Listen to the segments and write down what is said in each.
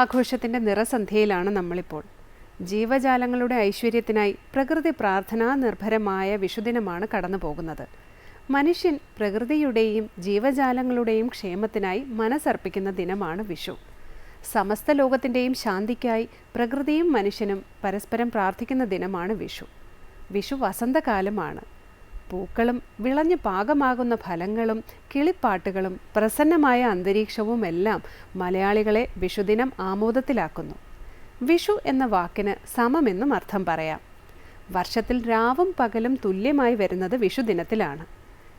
വിഷു ആഘോഷത്തിന്റെ നിറസന്ധ്യയിലാണ് നമ്മളിപ്പോൾ. ജീവജാലങ്ങളുടെ ഐശ്വര്യത്തിനായി പ്രകൃതി പ്രാർത്ഥനാ നിർഭരമായ വിഷുദിനമാണ് കടന്നു പോകുന്നത് മനുഷ്യൻ പ്രകൃതിയുടെയും ജീവജാലങ്ങളുടെയും ക്ഷേമത്തിനായി മനസ്സർപ്പിക്കുന്ന ദിനമാണ് വിഷു. സമസ്ത ലോകത്തിന്റെയും ശാന്തിക്കായി പ്രകൃതിയും മനുഷ്യനും പരസ്പരം പ്രാർത്ഥിക്കുന്ന ദിനമാണ് വിഷു. വിഷു വസന്തകാലമാണ്. പൂക്കളും വിളഞ്ഞു പാകമാകുന്ന ഫലങ്ങളും കിളിപ്പാട്ടുകളും പ്രസന്നമായ അന്തരീക്ഷവും എല്ലാം മലയാളികളെ വിഷുദിനം ആമോദത്തിലാക്കുന്നു. വിഷു എന്ന വാക്കിന് സമമെന്നും അർത്ഥം പറയാം. വർഷത്തിൽ രാവും പകലും തുല്യമായി വരുന്നത് വിഷുദിനത്തിലാണ്.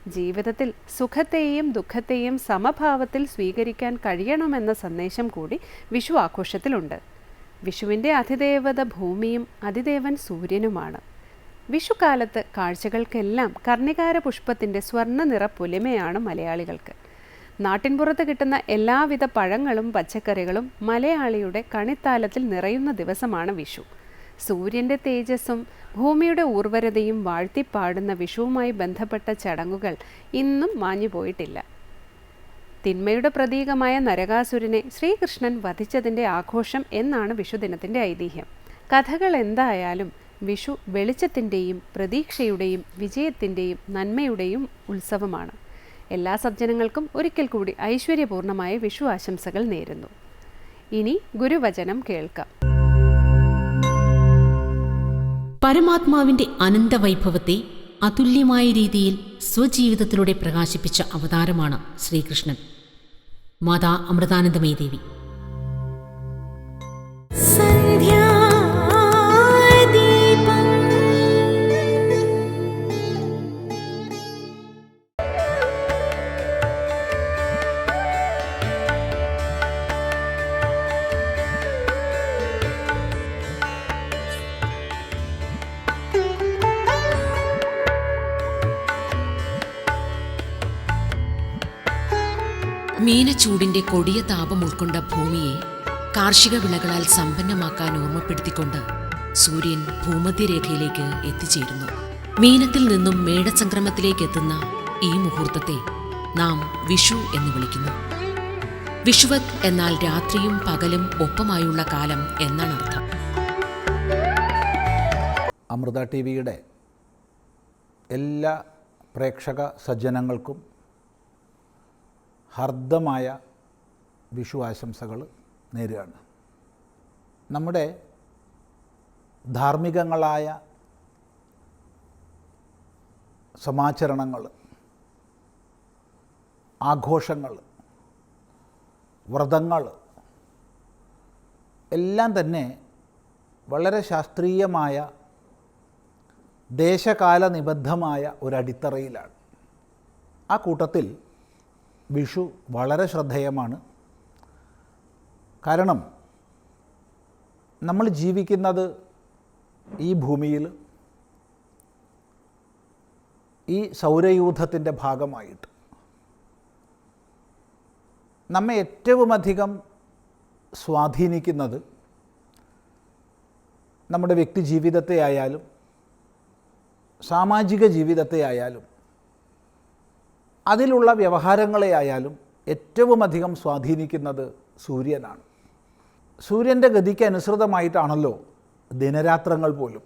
ജീവിതത്തിൽ സുഖത്തെയും ദുഃഖത്തെയും സമഭാവത്തിൽ സ്വീകരിക്കാൻ കഴിയണമെന്ന സന്ദേശം കൂടി വിഷു ആഘോഷത്തിലുണ്ട്. വിഷുവിന്റെ അതിദേവത ഭൂമിയും അതിദേവൻ സൂര്യനുമാണ്. വിഷുക്കാലത്ത് കാഴ്ചകൾക്കെല്ലാം കർണികാര പുഷ്പത്തിന്റെ സ്വർണ നിറ പുലിമയാണ് മലയാളികൾക്ക്. നാട്ടിൻപുറത്ത് കിട്ടുന്ന എല്ലാവിധ പഴങ്ങളും പച്ചക്കറികളും മലയാളിയുടെ കണിത്താലത്തിൽ നിറയുന്ന ദിവസമാണ് വിഷു. സൂര്യന്റെ തേജസ്സും ഭൂമിയുടെ ഊർവരതയും വാഴ്ത്തിപ്പാടുന്ന വിഷുവുമായി ബന്ധപ്പെട്ട ചടങ്ങുകൾ ഇന്നും മാഞ്ഞുപോയിട്ടില്ല തിന്മയുടെ പ്രതീകമായ നരകാസുരനെ ശ്രീകൃഷ്ണൻ വധിച്ചതിന്റെ ആഘോഷം എന്നാണ് വിഷുദിനത്തിന്റെ ഐതിഹ്യം. കഥകൾ എന്തായാലും വിഷു വെളിച്ചത്തിന്റെയും പ്രതീക്ഷയുടെയും വിജയത്തിന്റെയും നന്മയുടെയും ഉത്സവമാണ്. എല്ലാ സജ്ജനങ്ങൾക്കും ഒരിക്കൽ കൂടി ഐശ്വര്യപൂർണമായ വിഷു ആശംസകൾ നേരുന്നു. ഇനി ഗുരുവചനം കേൾക്കാം. പരമാത്മാവിന്റെ അനന്തവൈഭവത്തെ അതുല്യമായ രീതിയിൽ സ്വജീവിതത്തിലൂടെ പ്രകാശിപ്പിച്ച അവതാരമാണ് ശ്രീകൃഷ്ണൻ. മാതാ അമൃതാനന്ദമയ ദേവി മീനച്ചൂടിന്റെ കൊടിയ താപം ഉൾക്കൊണ്ട ഭൂമിയെ കാർഷിക വിളകളാൽ സമ്പന്നമാക്കാൻ ഓർമ്മപ്പെടുത്തിക്കൊണ്ട് സൂര്യൻ ഭൂമധ്യരേഖയിലേക്ക് എത്തിച്ചേരുന്നു. മീനത്തിൽ നിന്നും മേടസംക്രമത്തിലേക്ക് എത്തുന്ന ഈ മുഹൂർത്തത്തെ നാം വിഷു എന്ന് വിളിക്കുന്നു. വിഷുവത് എന്നാൽ രാത്രിയും പകലും ഒപ്പമായുള്ള കാലം എന്നാണ് അർത്ഥം. അമൃത ടി വിയുടെ എല്ലാ പ്രേക്ഷക സജ്ജനങ്ങൾക്കും ഹർദ്ദമായ വിഷു ആശംസകൾ നേരുകയാണ്. നമ്മുടെ ധാർമ്മികങ്ങളായ സമാചരണങ്ങൾ ആഘോഷങ്ങൾ വ്രതങ്ങൾ എല്ലാം തന്നെ വളരെ ശാസ്ത്രീയമായ ദേശകാല നിബദ്ധമായ ഒരടിത്തറയിലാണ് ആ കൂട്ടത്തിൽ വിഷു വളരെ ശ്രദ്ധേയമാണ്. കാരണം നമ്മൾ ജീവിക്കുന്നത് ഈ ഭൂമിയിൽ ഈ സൗരയൂഥത്തിന്റെ ഭാഗമായിട്ട്. നമ്മെ ഏറ്റവുമധികം സ്വാധീനിക്കുന്നത് നമ്മുടെ വ്യക്തി ജീവിതത്തെ ആയാലും സാമാജിക ജീവിതത്തെ ആയാലും അതിലുള്ള വ്യവഹാരങ്ങളെ ആയാലും ഏറ്റവുമധികം സ്വാധീനിക്കുന്നത് സൂര്യനാണ്. സൂര്യന്റെ ഗതിക്ക് അനുസൃതമായിട്ടാണല്ലോ ദിനരാത്രങ്ങൾ പോലും.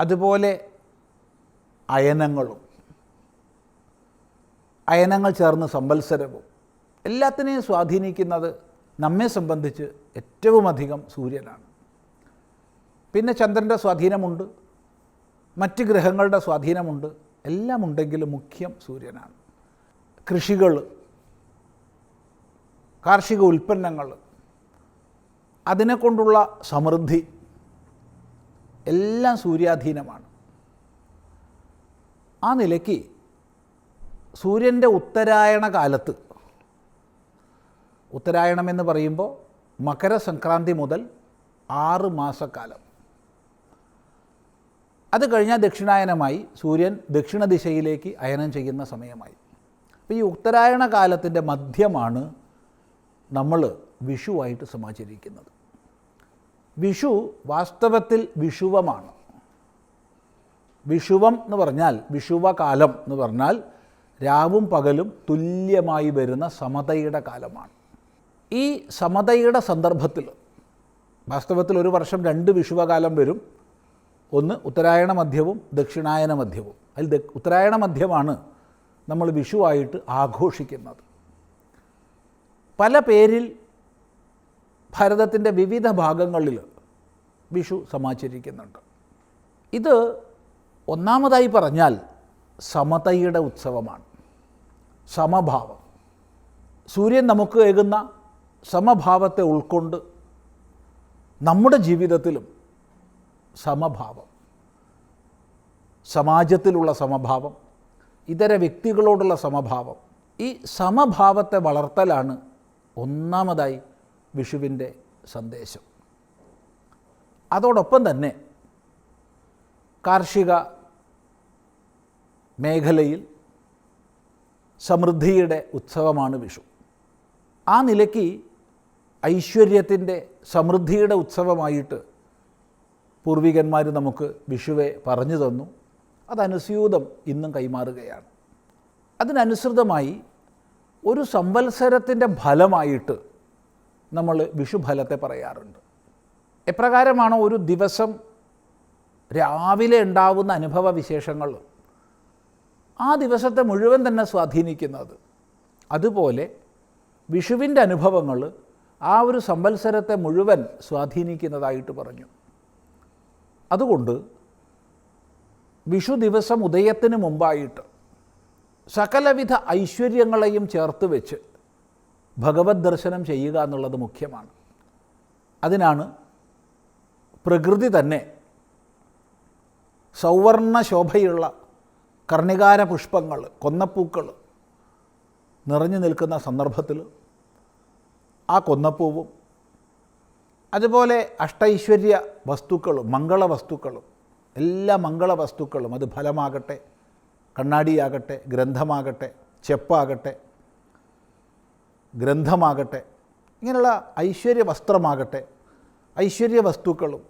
അതുപോലെ അയനങ്ങളും. അയനങ്ങൾ ചേർന്ന് സംവത്സരവും. എല്ലാത്തിനെയും സ്വാധീനിക്കുന്നത് നമ്മെ സംബന്ധിച്ച് ഏറ്റവും അധികം സൂര്യനാണ്. പിന്നെ ചന്ദ്രന്റെ സ്വാധീനമുണ്ട്. മറ്റ് ഗ്രഹങ്ങളുടെ സ്വാധീനമുണ്ട്. എല്ലാം ഉണ്ടെങ്കിലും മുഖ്യം സൂര്യനാണ്. കൃഷികൾ കാർഷിക ഉൽപ്പന്നങ്ങൾ അതിനെക്കൊണ്ടുള്ള സമൃദ്ധി എല്ലാം സൂര്യാധീനമാണ്. ആ നിലയ്ക്ക് സൂര്യന്റെ ഉത്തരായണ കാലത്ത് ഉത്തരായണമെന്ന് പറയുമ്പോൾ മകരസംക്രാന്തി മുതൽ ആറ് മാസക്കാലം. അത് കഴിഞ്ഞാൽ ദക്ഷിണായനമായി സൂര്യൻ ദക്ഷിണ ദിശയിലേക്ക് അയനം ചെയ്യുന്ന സമയമായി. അപ്പോൾ ഈ ഉത്തരായണ കാലത്തിന്റെ മധ്യമാണ് നമ്മൾ വിഷുവായിട്ട് സമാചരിക്കുന്നത്. വിഷു വാസ്തവത്തിൽ വിഷുവമാണ്. വിഷുവം എന്ന് പറഞ്ഞാൽ വിഷുവകാലം എന്ന് പറഞ്ഞാൽ രാവും പകലും തുല്യമായി വരുന്ന സമതയുടെ കാലമാണ്. ഈ സമതയുടെ സന്ദർഭത്തിൽ വാസ്തവത്തിൽ ഒരു വർഷം രണ്ട് വിഷുവകാലം വരും. ഒന്ന് ഉത്തരായണ മധ്യവും ദക്ഷിണായന മധ്യവും. അതിൽ ഉത്തരായണ മധ്യമാണ് നമ്മൾ വിഷുവായിട്ട് ആഘോഷിക്കുന്നത്. പല പേരിൽ ഭാരതത്തിന്റെ വിവിധ ഭാഗങ്ങളിൽ വിഷു സമാചരിക്കുന്നുണ്ട്. ഇത് ഒന്നാമതായി പറഞ്ഞാൽ സമതയുടെ ഉത്സവമാണ്. സമഭാവം. സൂര്യൻ നമുക്ക് ഏകുന്ന സമഭാവത്തെ ഉൾക്കൊണ്ട് നമ്മുടെ ജീവിതത്തിലും സമഭാവം. സമാജത്തിലുള്ള സമഭാവം ഇതര വ്യക്തികളോടുള്ള സമഭാവം ഈ സമഭാവത്തെ വളർത്തലാണ് ഒന്നാമതായി വിഷുവിന്റെ സന്ദേശം. അതോടൊപ്പം തന്നെ കാർഷിക മേഖലയിൽ സമൃദ്ധിയുടെ ഉത്സവമാണ് വിഷു. ആ നിലയ്ക്ക് ഐശ്വര്യത്തിന്റെ സമൃദ്ധിയുടെ ഉത്സവമായിട്ട് പൂർവികന്മാർ നമുക്ക് വിഷുവെ പറഞ്ഞു തന്നു. അതനുസ്യൂതം ഇന്നും കൈമാറുകയാണ്. അതിനനുസൃതമായി ഒരു സംവത്സരത്തിന്റെ ഫലമായിട്ട് നമ്മൾ വിഷുഫലത്തെ പറയാറുണ്ട്. എപ്രകാരമാണോ ഒരു ദിവസം രാവിലെ ഉണ്ടാവുന്ന അനുഭവ വിശേഷങ്ങൾ ആ ദിവസത്തെ മുഴുവൻ തന്നെ സ്വാധീനിക്കുന്നത്. അതുപോലെ വിഷുവിന്റെ അനുഭവങ്ങൾ ആ ഒരു സംവത്സരത്തെ മുഴുവൻ സ്വാധീനിക്കുന്നതായിട്ട് പറഞ്ഞു. അതുകൊണ്ട് വിഷു ദിവസം ഉദയത്തിന് മുമ്പായിട്ട് സകലവിധ ഐശ്വര്യങ്ങളെയും ചേർത്ത് വെച്ച് ഭഗവത് ദർശനം ചെയ്യുക എന്നുള്ളത് മുഖ്യമാണ്. അതിനാണ് പ്രകൃതി തന്നെ സൗവർണ ശോഭയുള്ള കർണികാര പുഷ്പങ്ങൾ കൊന്നപ്പൂക്കൾ നിറഞ്ഞു നിൽക്കുന്ന സന്ദർഭത്തിൽ ആ കൊന്നപ്പൂവും അതുപോലെ അഷ്ടൈശ്വര്യ വസ്തുക്കളും മംഗള വസ്തുക്കളും എല്ലാ മംഗള വസ്തുക്കളും അത് ഫലമാകട്ടെ കണ്ണാടിയാകട്ടെ ഗ്രന്ഥമാകട്ടെ ചെപ്പാകട്ടെ ഗ്രന്ഥമാകട്ടെ ഇങ്ങനെയുള്ള ഐശ്വര്യ വസ്ത്രമാകട്ടെ ഐശ്വര്യ വസ്തുക്കളും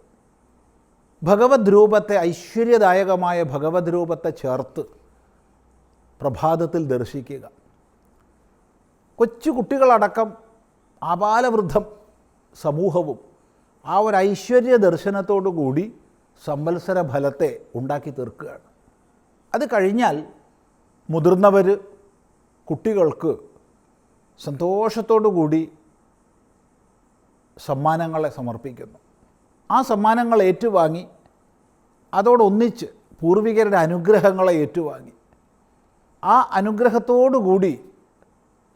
ഭഗവത് രൂപത്തെ ഐശ്വര്യദായകമായ ഭഗവത് രൂപത്തെ ചേർത്ത് പ്രഭാതത്തിൽ ദർശിക്കുക. കൊച്ചു കുട്ടികളടക്കം ആപാലവൃദ്ധം സമൂഹവും ആ ഒരു ഐശ്വര്യ ദർശനത്തോടു കൂടി സംവത്സര ഫലത്തെ ഉണ്ടാക്കി തീർക്കുകയാണ്. അത് കഴിഞ്ഞാൽ മുതിർന്നവർ കുട്ടികൾക്ക് സന്തോഷത്തോടു കൂടി സമ്മാനങ്ങളെ സമർപ്പിക്കുന്നു. ആ സമ്മാനങ്ങൾ ഏറ്റുവാങ്ങി അതോടൊന്നിച്ച് പൂർവികരുടെ അനുഗ്രഹങ്ങളെ ഏറ്റുവാങ്ങി. ആ അനുഗ്രഹത്തോടു കൂടി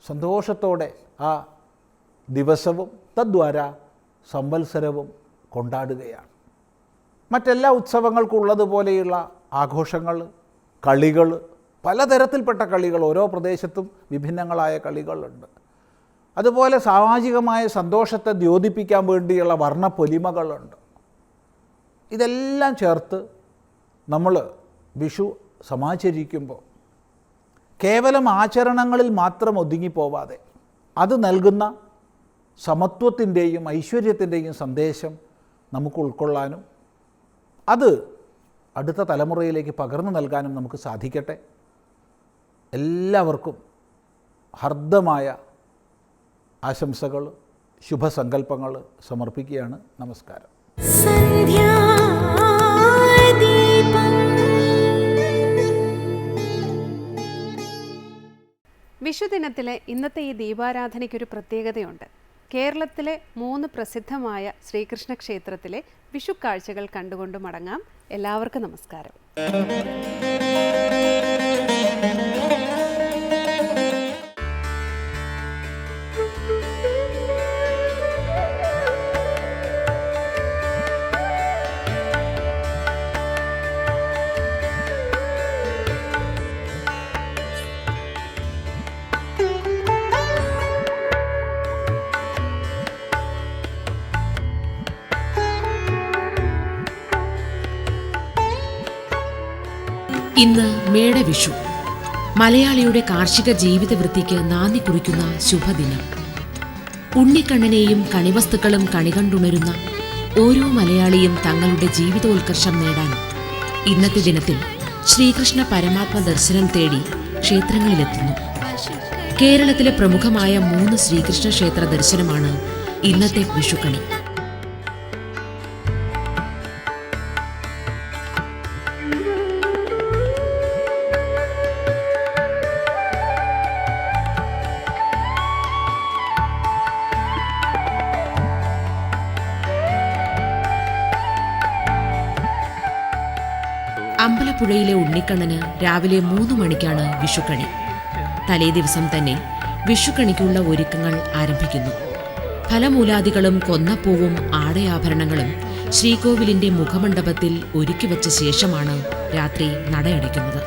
സന്തോഷത്തോടെ ആ ദിവസവും തദ്വാര സംവത്സരവും കൊണ്ടാടുകയാണ്. മറ്റെല്ലാ ഉത്സവങ്ങൾക്കും ഉള്ളതുപോലെയുള്ള ആഘോഷങ്ങൾ കളികൾ പലതരത്തിൽപ്പെട്ട കളികൾ ഓരോ പ്രദേശത്തും വിഭിന്നങ്ങളായ കളികളുണ്ട്. അതുപോലെ സാമാജികമായ സന്തോഷത്തെ ദ്യോതിപ്പിക്കാൻ വേണ്ടിയുള്ള വർണപ്പൊലിമകളുണ്ട്. ഇതെല്ലാം ചേർത്ത് നമ്മൾ വിഷു സമാചരിക്കുമ്പോൾ കേവലം ആചരണങ്ങളിൽ മാത്രം ഒതുങ്ങിപ്പോവാതെ അത് നൽകുന്ന സമത്വത്തിന്റെയും ഐശ്വര്യത്തിന്റെയും സന്ദേശം നമുക്ക് ഉൾക്കൊള്ളാനും അത് അടുത്ത തലമുറയിലേക്ക് പകർന്നു നൽകാനും നമുക്ക് സാധിക്കട്ടെ. എല്ലാവർക്കും ഹർദ്ദമായ ആശംസകൾ ശുഭസങ്കല്പങ്ങൾ സമർപ്പിക്കുകയാണ്. നമസ്കാരം. വിഷുദിനത്തിലെ ഇന്നത്തെ ഈ ദീപാരാധനയ്ക്കൊരു പ്രത്യേകതയുണ്ട്. കേരളത്തിലെ മൂന്ന് പ്രസിദ്ധമായ ശ്രീകൃഷ്ണ ക്ഷേത്രത്തിലെ വിഷു കാഴ്ചകൾ കണ്ടുകൊണ്ട് മടങ്ങാം. എല്ലാവർക്കും നമസ്കാരം. ഇന്ന് മേടവിഷു. മലയാളിയുടെ കാർഷിക ജീവിത വൃത്തിക്ക് നാന്ദി കുറിക്കുന്ന ശുഭദിനം. ഉണ്ണിക്കണ്ണനെയും കണിവസ്തുക്കളും കണികണ്ടുണരുന്ന ഓരോ മലയാളിയും തങ്ങളുടെ ജീവിതോത്കർഷം നേടാൻ ഇന്നത്തെ ദിനത്തിൽ ശ്രീകൃഷ്ണ പരമാത്മ ദർശനം തേടി ക്ഷേത്രങ്ങളിലെത്തുന്നു. കേരളത്തിലെ പ്രമുഖമായ മൂന്ന് ശ്രീകൃഷ്ണ ക്ഷേത്ര ദർശനമാണ് ഇന്നത്തെ വിഷുക്കണി. അമ്പലപ്പുഴയിലെ ഉണ്ണിക്കണ്ണന് രാവിലെ മൂന്ന് മണിക്കാണ് വിഷുക്കണി. തലേ ദിവസം തന്നെ വിഷുക്കണിക്കുള്ള ഒരുക്കങ്ങൾ ആരംഭിക്കുന്നു. ഫലമൂലാദികളും കൊന്നപ്പൂവും ആടയാഭരണങ്ങളും ശ്രീകോവിലിന്റെ മുഖമണ്ഡപത്തിൽ ഒരുക്കി വച്ച ശേഷമാണ് രാത്രി നടയടയ്ക്കുന്നത്.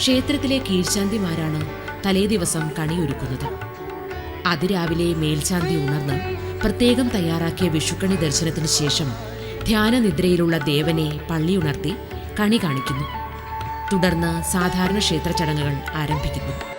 ക്ഷേത്രത്തിലെ കീഴ്ശാന്തിമാരാണ് തലേദിവസം കണിയൊരുക്കുന്നത്. അതിരാവിലെ മേൽശാന്തി ഉണർന്ന് പ്രത്യേകം തയ്യാറാക്കിയ വിഷുക്കണി ദർശനത്തിന് ശേഷം ധ്യാനനിദ്രയിലുള്ള ദേവനെ പള്ളിയുണർത്തി കണി കാണിക്കുന്നു. തുടർന്ന് സാധാരണ ക്ഷേത്ര ചടങ്ങുകൾ ആരംഭിക്കുന്നു.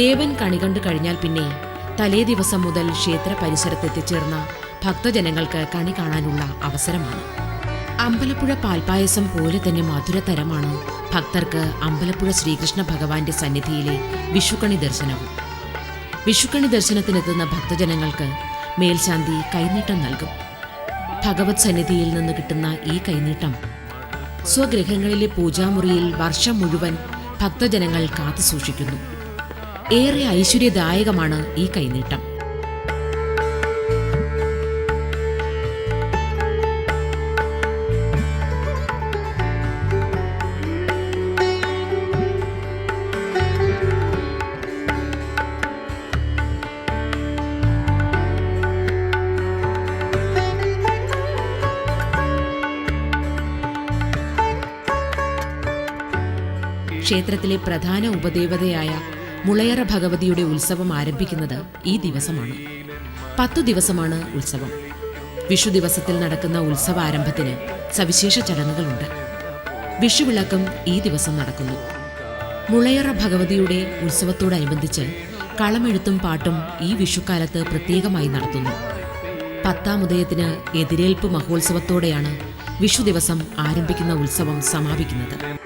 ദേവൻ കണി കണ്ടു കഴിഞ്ഞാൽ പിന്നെ തലേ ദിവസം മുതൽ ക്ഷേത്ര പരിസരത്തെത്തിച്ചേർന്ന ഭക്തജനങ്ങൾക്ക് കണി കാണാനുള്ള അവസരമാണ്. അമ്പലപ്പുഴ പാൽപായസം പോലെ തന്നെ മധുരതരമാണ് ഭക്തർക്ക് അമ്പലപ്പുഴ ശ്രീകൃഷ്ണ ഭഗവാന്റെ സന്നിധിയിലെ വിഷുക്കണി ദർശനവും. വിഷുക്കണി ദർശനത്തിനെത്തുന്ന ഭക്തജനങ്ങൾക്ക് മേൽശാന്തി കൈനീട്ടം നൽകും. ഭഗവത് സന്നിധിയിൽ നിന്ന് കിട്ടുന്ന ഈ കൈനീട്ടം സ്വഗൃഹങ്ങളിലെ പൂജാമുറിയിൽ വർഷം മുഴുവൻ ഭക്തജനങ്ങൾ കാത്തു സൂക്ഷിക്കുന്നു ഏറെ ഐശ്വര്യദായകമാണ് ഈ കൈനീട്ടം. ക്ഷേത്രത്തിലെ പ്രധാന ഉപദേവതയായ മുളയറ ഭഗവതിയുടെ ഉത്സവം ആരംഭിക്കുന്നത് ഈ ദിവസമാണ്. പത്തു ദിവസമാണ് ഉത്സവം. വിഷു ദിവസത്തിൽ നടക്കുന്ന ഉത്സവാരംഭത്തിന് സവിശേഷ ചടങ്ങുകളുണ്ട്. വിഷുവിളക്കം ഈ ദിവസം നടക്കുന്നു. മുളയറ ഭഗവതിയുടെ ഉത്സവത്തോടനുബന്ധിച്ച് കളമെഴുത്തും പാട്ടും ഈ വിഷുക്കാലത്ത് പ്രത്യേകമായി നടത്തുന്നു. പത്താം ഉദയത്തിന് എതിരേൽപ്പ് മഹോത്സവത്തോടെയാണ് വിഷു ദിവസം ആരംഭിക്കുന്ന ഉത്സവം സമാപിക്കുന്നത്.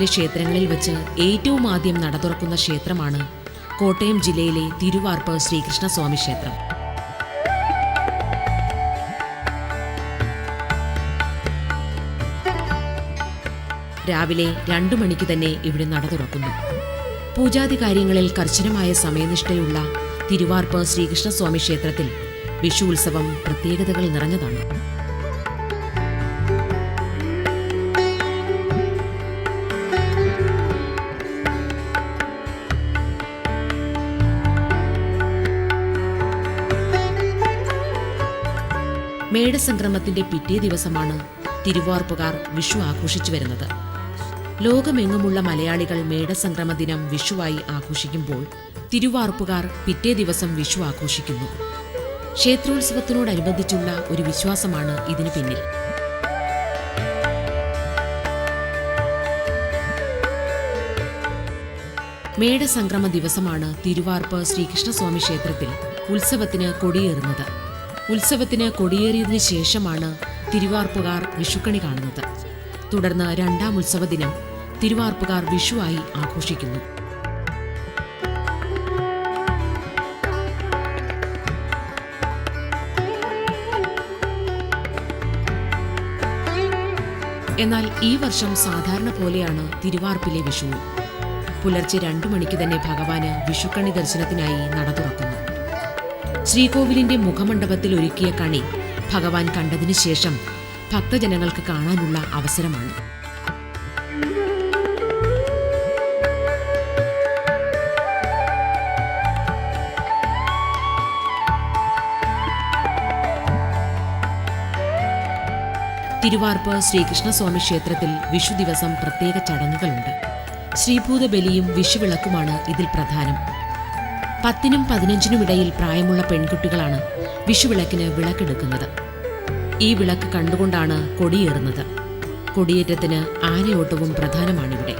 ഭാരതത്തിലെ ക്ഷേത്രങ്ങളിൽ വെച്ച് ഏറ്റവും ആദ്യം നട തുറക്കുന്ന ക്ഷേത്രമാണ് കോട്ടയം ജില്ലയിലെ തിരുവാർപ്പ് ശ്രീകൃഷ്ണസ്വാമി ക്ഷേത്രം. രാവിലെ രണ്ടു മണിക്ക് തന്നെ ഇവിടെ നട തുറക്കുന്നു പൂജാതി കാര്യങ്ങളിൽ കർശനമായ സമയനിഷ്ഠയുള്ള തിരുവാർപ്പ് ശ്രീകൃഷ്ണസ്വാമി ക്ഷേത്രത്തിൽ വിഷു ഉത്സവം പ്രത്യേകതകൾ നിറഞ്ഞതാണ്. മേടസംക്രമത്തിന്റെ പിറ്റേ ദിവസമാണ് തിരുവാർപ്പുകാർ വിഷു ആഘോഷിച്ചു വരുന്നത്. ലോകമെങ്ങുമുള്ള മലയാളികൾ മേടസംക്രമ ദിനം വിഷുവായി ആഘോഷിക്കുമ്പോൾ തിരുവാർപ്പുകാർ പിറ്റേ ദിവസം വിഷു ആഘോഷിക്കുന്നു. ക്ഷേത്രോത്സവത്തിനോടനുബന്ധിച്ചുള്ള ഒരു വിശ്വാസമാണ് ഇതിനു പിന്നിൽ. മേടസംക്രമ ദിവസമാണ് തിരുവാർപ്പ് ശ്രീകൃഷ്ണസ്വാമി ക്ഷേത്രത്തിൽ ഉത്സവത്തിന് കൊടിയേറുന്നത്. ഉത്സവത്തിന് കൊടിയേറിയതിന് ശേഷമാണ് തിരുവാർപ്പുകാർ വിഷുക്കണി കാണുന്നത്. തുടർന്ന് രണ്ടാം ഉത്സവ ദിനം തിരുവാർപ്പുകാർ വിഷുവായി ആഘോഷിക്കുന്നു. എന്നാൽ ഈ വർഷം സാധാരണ പോലെയാണ് തിരുവാർപ്പിലെ വിഷുവും പുലർച്ചെ രണ്ടു മണിക്ക് തന്നെ ഭഗവാന് വിഷുക്കണി ദർശനത്തിനായി നട തുറക്കുന്നു. ശ്രീകോവിലിന്റെ മുഖമണ്ഡപത്തിൽ ഒരുക്കിയ കണി ഭഗവാൻ കണ്ടതിനു ശേഷം ഭക്തജനങ്ങൾക്ക് കാണാനുള്ള അവസരമാണ്. തിരുവാർപ്പ് ശ്രീകൃഷ്ണസ്വാമി ക്ഷേത്രത്തിൽ വിഷു ദിവസം പ്രത്യേക ചടങ്ങുകളുണ്ട്. ശ്രീഭൂത ബലിയും വിഷുവിളക്കുമാണ് ഇതിൽ പ്രധാനം. പത്തിനും പതിനഞ്ചിനും ഇടയിൽ പ്രായമുള്ള പെൺകുട്ടികളാണ് വിഷുവിളക്കിന് വിളക്കെടുക്കുന്നത്. ഈ വിളക്ക് കണ്ടുകൊണ്ടാണ് കൊടിയേറുന്നത്. കൊടിയേറ്റത്തിന് ആനയോട്ടവും പ്രധാനമാണിവിടെ.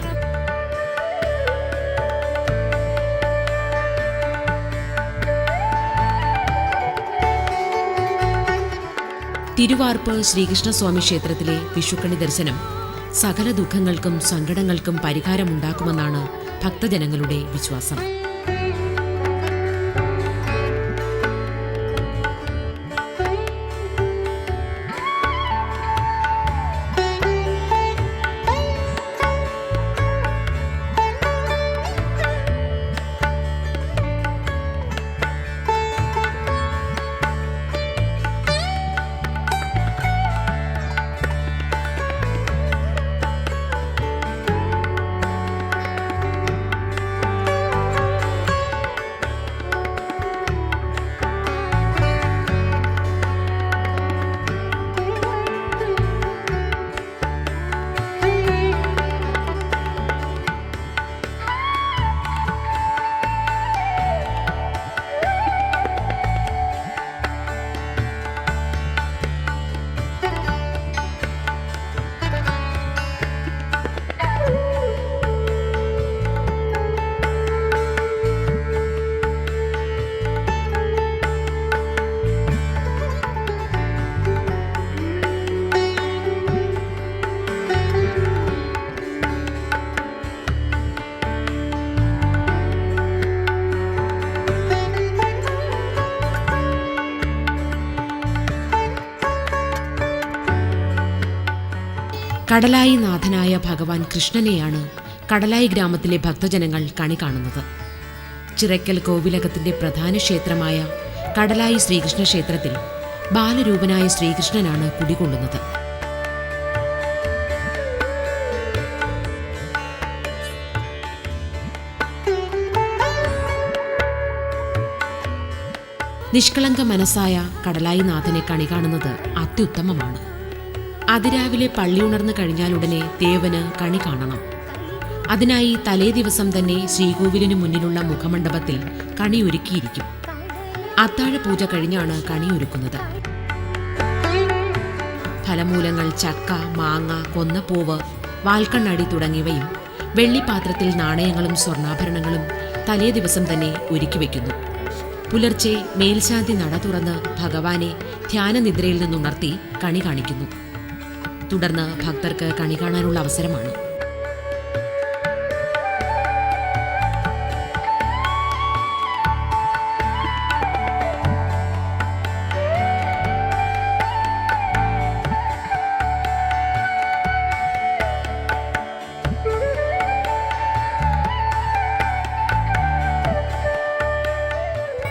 തിരുവാർപ്പ് ശ്രീകൃഷ്ണസ്വാമി ക്ഷേത്രത്തിലെ വിഷുക്കണി ദർശനം സകല ദുഃഖങ്ങൾക്കും സങ്കടങ്ങൾക്കും പരിഹാരമുണ്ടാക്കുമെന്നാണ് ഭക്തജനങ്ങളുടെ വിശ്വാസം. കടലായി നാഥനായ ഭഗവാൻ കൃഷ്ണനെയാണ് കടലായി ഗ്രാമത്തിലെ ഭക്തജനങ്ങൾ കണി കാണുന്നത്. ചിറയ്ക്കൽ കോവിലകത്തിന്റെ പ്രധാന ക്ഷേത്രമായ കടലായി ശ്രീകൃഷ്ണ ക്ഷേത്രത്തിൽ ബാലരൂപനായ ശ്രീകൃഷ്ണനാണ് കുടികൊള്ളുന്നത്. നിഷ്കളങ്ക മനസ്സായ കടലായി നാഥനെ കണി കാണുന്നത് അത്യുത്തമമാണ്. അതിരാവിലെ പള്ളിയുണർന്നു കഴിഞ്ഞാലുടനെ ദേവന് കണി കാണണം. അതിനായി തലേ ദിവസം തന്നെ ശ്രീകോവിലിനു മുന്നിലുള്ള മുഖമണ്ഡപത്തിൽ കണി ഒരുക്കിയിരിക്കും. അത്താഴ പൂജ കഴിഞ്ഞാണ് കണി ഒരുക്കുന്നത്. ഫലമൂലങ്ങൾ ചക്ക മാങ്ങ കൊന്നപ്പൂവ് വാൽക്കണ്ണാടി തുടങ്ങിയവയും വെള്ളിപ്പാത്രത്തിൽ നാണയങ്ങളും സ്വർണാഭരണങ്ങളും തലേ ദിവസം തന്നെ ഒരുക്കി വയ്ക്കുന്നു പുലർച്ചെ മേൽശാന്തി നട തുറന്ന് ഭഗവാനെ ധ്യാനനിദ്രയിൽ നിന്നുണർത്തി കണി കാണിക്കുന്നു. തുടർന്ന് ഭക്തർക്ക് കണി കാണാനുള്ള അവസരമാണ്.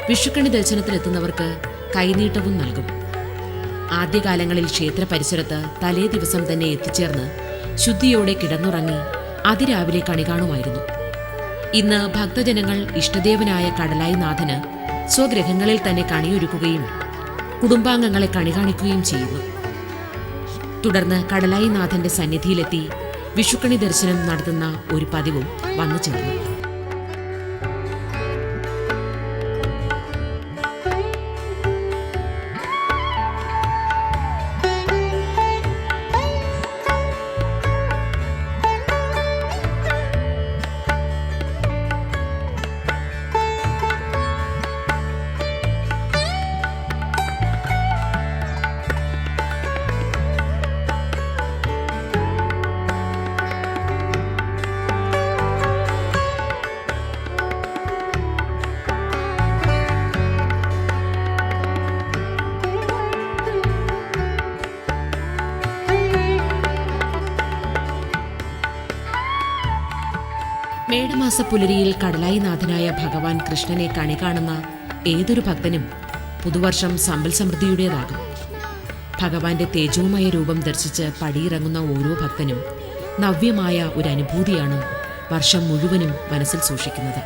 വിഷുക്കണി ദർശനത്തിലെത്തുന്നവർക്ക് കൈനീട്ടവും നൽകും. ആദ്യകാലങ്ങളിൽ ക്ഷേത്ര പരിസരത്ത് തലേ ദിവസം തന്നെ എത്തിച്ചേർന്ന് ശുദ്ധിയോടെ കിടന്നുറങ്ങി അതിരാവിലെ കണി കാണുമായിരുന്നു. ഇന്ന് ഭക്തജനങ്ങൾ ഇഷ്ടദേവനായ കടലായി നാഥന് സ്വഗ്രഹങ്ങളിൽ തന്നെ കണിയൊരുക്കുകയും കുടുംബാംഗങ്ങളെ കണി കാണിക്കുകയും ചെയ്യുന്നു. തുടർന്ന് കടലായി നാഥന്റെ സന്നിധിയിലെത്തി വിഷുക്കണി ദർശനം നടത്തുന്ന ഒരു പതിവും വന്നു ചേർന്നു. മേടമാസ പുലരിയിൽ കടലായി നാഥനായ ഭഗവാൻ കൃഷ്ണനെ കണി കാണുന്ന ഏതൊരു ഭക്തനും പുതുവർഷം സമ്പൽ സമൃദ്ധിയുടേതാകും. ഭഗവാന്റെ തേജവുമായ രൂപം ദർശിച്ച് പടിയിറങ്ങുന്ന ഓരോ ഭക്തനും നവ്യമായ ഒരു അനുഭൂതിയാണ് വർഷം മുഴുവനും മനസ്സിൽ സൂക്ഷിക്കുന്നത്.